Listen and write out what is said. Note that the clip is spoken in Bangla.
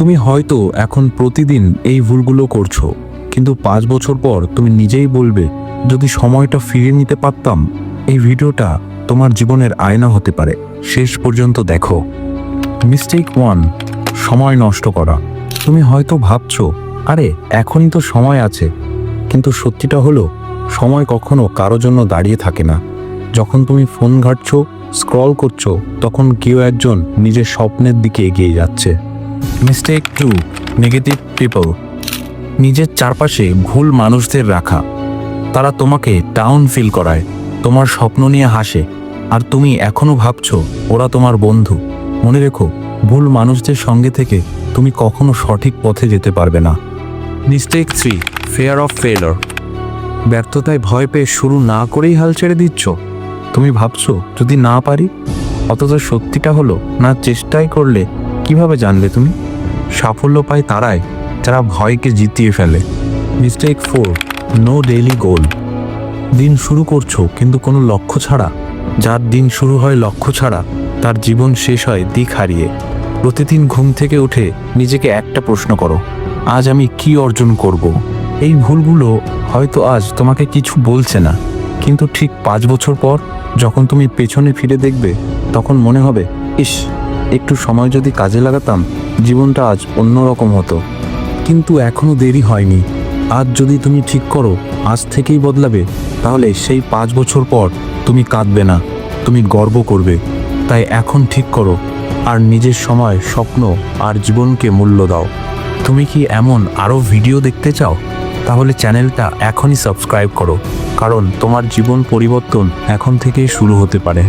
তুমি হয়তো এখন প্রতিদিন এই ভুলগুলো করছ, কিন্তু পাঁচ বছর পর তুমি নিজেই বলবে, যদি সময়টা ফিরিয়ে নিতে পারতাম, এই ভিডিওটা তোমার জীবনের আয়না হতে পারে। শেষ পর্যন্ত দেখো। মিস্টেক ওয়ান সময় নষ্ট করা। তুমি হয়তো ভাবছ, আরে, এখনই তো সময় আছে। কিন্তু সত্যিটা হলো, সময় কখনো কারও জন্য দাঁড়িয়ে থাকে না। যখন তুমি ফোন ঘাটছো স্ক্রল করছ, তখন কেউ একজন নিজের স্বপ্নের দিকে এগিয়ে যাচ্ছে। মিস্টেক টু নেগেটিভ পিপল নিজের চারপাশে ভুল মানুষদের রাখা। তারা তোমাকে ডাউন ফিল করায়, তোমার স্বপ্ন নিয়ে হাসে। আর তুমি এখনও ভাবছ, ওরা তোমার বন্ধু। মনে রেখো, ভুল মানুষদের সঙ্গে থেকে তুমি কখনো সঠিক পথে যেতে পারবে না। মিস্টেক থ্রি ফেয়ার অফ ফেলার ব্যর্থতায় ভয় পেয়ে শুরু না করেই হাল ছেড়ে দিচ্ছ। তুমি ভাবছ, যদি না পারি, অথচ সত্যিটা হলো, না চেষ্টাই করলে কীভাবে জানলে তুমি? সাফল্য পায় তারাই, যারা ভয়কে জিতিয়ে ফেলে। Mistake four no daily goal দিন শুরু করছ, কিন্তু কোনো লক্ষ্য ছাড়া। যার দিন শুরু হয় লক্ষ্য ছাড়া, তার জীবন শেষ হয় দিক হারিয়ে। প্রতিদিন ঘুম থেকে উঠে নিজেকে একটা প্রশ্ন করো, আজ আমি কি অর্জন করব? এই ভুলগুলো হয়তো আজ তোমাকে কিছু বলছে না, কিন্তু ঠিক পাঁচ বছর পর যখন তুমি পেছনে ফিরে দেখবে, তখন মনে হবে, ইস একটু সময় যদি কাজে লাগাতাম, জীবনটা আজ অন্যরকম হতো। কিন্তু এখনও দেরি হয়নি। আজ যদি তুমি ঠিক করো, আজ থেকেই বদলাবে, তাহলে সেই পাঁচ বছর পর তুমি কাঁদবে না, তুমি গর্ব করবে। তাই এখন ঠিক করো, আর নিজের সময়, স্বপ্ন আর জীবনকে মূল্য দাও। তুমি কি এমন আরও ভিডিও দেখতে চাও? তাহলে চ্যানেলটা এখনই সাবস্ক্রাইব করো, কারণ তোমার জীবন পরিবর্তন এখন থেকেই শুরু হতে পারে।